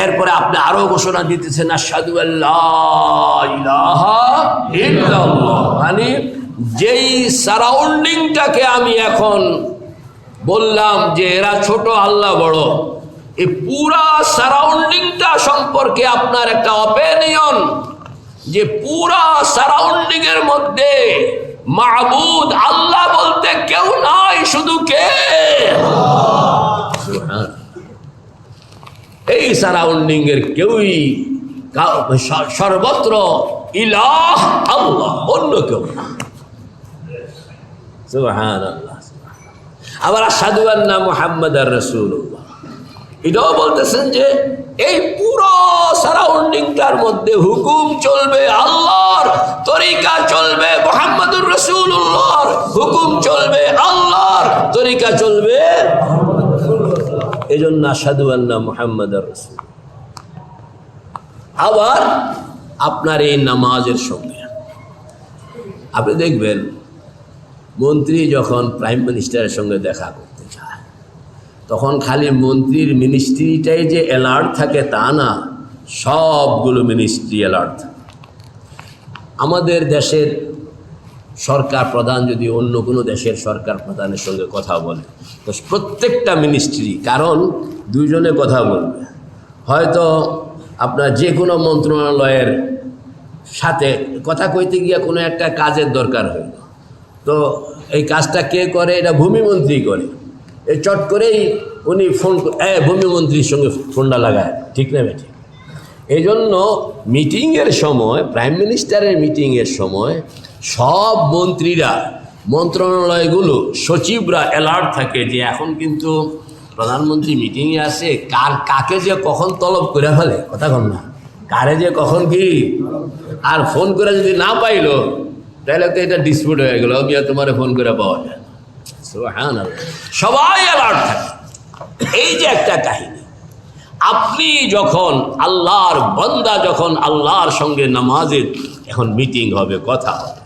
এরপরে আপনি আরও ঘোষণা দিতেছেন আল্লাহ মানে যেই সারাউন্ডিংটাকে আমি এখন বললাম যে এরা ছোট, আল্লাহ বড় এই পুরা সারাউন্ডিংটা সম্পর্কে আপনার একটা অপিনিয়ন যে পুরা সারাউন্ডিং এর মধ্যে মাহবুদ আল্লাহ বলতে কেউ নাই, শুধু কে সুবহান। এই সারাউন্ডিং এর কেউই সর্বত্র ইলাহ আল্লাহ, অন্য কেউ। আবার আসাদু আন্না মুহাম্মদ আর রসুল্লাহ এটাও বলতেছেন যে এই পুরো সারাউন্ডিংটার মধ্যে হুকুম চলবে আল্লাহর, তরিকা চলবে মোহাম্মদুর রসুল্লাহর হুকুম চলবে আল্লাহর, তরিকা চলবে এই জন্য আসাদু আন্না মুহাম্মদ আবার আপনার এই নামাজের সঙ্গে। আপনি দেখবেন, মন্ত্রী যখন প্রাইম মিনিস্টারের সঙ্গে দেখা করতে চায় তখন খালি মন্ত্রীর মিনিস্ট্রিটাই যে অ্যালার্ট থাকে তা না, সবগুলো মিনিস্ট্রি অ্যালার্ট থাকে। আমাদের দেশের সরকার প্রধান যদি অন্য কোনো দেশের সরকার প্রধানের সঙ্গে কথা বলে। তো প্রত্যেকটা মিনিস্ট্রি কারণ দুইজনে কথা বলবে। হয়তো আপনার যে কোনো মন্ত্রণালয়ের সাথে কথা কইতে গিয়ে কোনো একটা কাজের দরকার হইল। তো এই কাজটা কে করে? এটা ভূমিমন্ত্রী করে। এই চট করেই উনি ফোন ভূমিমন্ত্রীর সঙ্গে ফোনটা লাগায়। ঠিক না বেঠিক এই জন্য মিটিংয়ের সময়, প্রাইম মিনিস্টারের মিটিংয়ের সময় সব মন্ত্রীরা, মন্ত্রণালয়গুলো, সচিবরা অ্যালার্ট থাকে যে এখন কিন্তু প্রধানমন্ত্রী মিটিংয়ে আসে, কার কাকে যে কখন তলব করে ফেলে, কথা কন না। কারে যে কখন কি? আর ফোন করে যদি না পাইলো, তাহলে তো এটা ডিসপিউট হয়ে গেল মিয়া তোমার ফোন করে পাওয়া যায় না। সবাই অ্যালার্ট থাকে। এই যে একটা কাহিনী আপনি যখন আল্লাহর বন্দা, যখন আল্লাহর সঙ্গে নামাজের এখন মিটিং হবে, কথা হবে।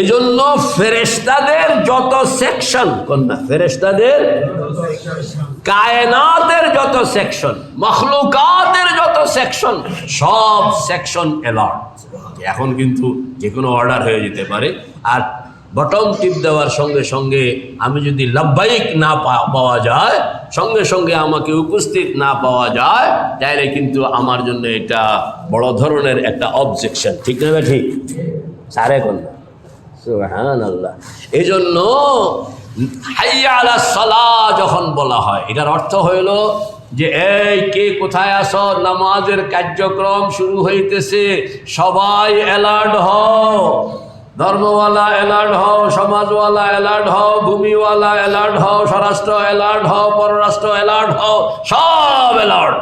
এই জন্য ফেরেস্তাদের যত সেকশন কন্যা ফেরেস্তাদের কায়নাতের যত সেকশন মখলুকাতের যত সেকশন সব সেকশন অ্যালার্ট এখন কিন্তু যে কোনো অর্ডার হয়ে যেতে পারে। আর বটম টিপ দেওয়ার সঙ্গে সঙ্গে আমি যদি লাভবাহিক না পাওয়া যায়, সঙ্গে সঙ্গে আমাকে উপস্থিত না পাওয়া যায় তাহলে কিন্তু আমার জন্য এটা বড় ধরনের একটা অবজেকশন ঠিক না ঠিক সারে সুবহান আল্লাহ এই জন্য যখন বলা হয়, এটার অর্থ হইল যে, এই কে কোথায় আস নামাজের কার্যক্রম শুরু হইতেছে, সবাই অ্যালার্ট হও। ধর্মওয়ালা অ্যালার্ট হও, সমাজওয়ালা অ্যালার্ট হও, ভূমিওয়ালা অ্যালার্ট হও, স্বরাষ্ট্র অ্যালার্ট হও, পররাষ্ট্র অ্যালার্ট হও, সব অ্যালার্ট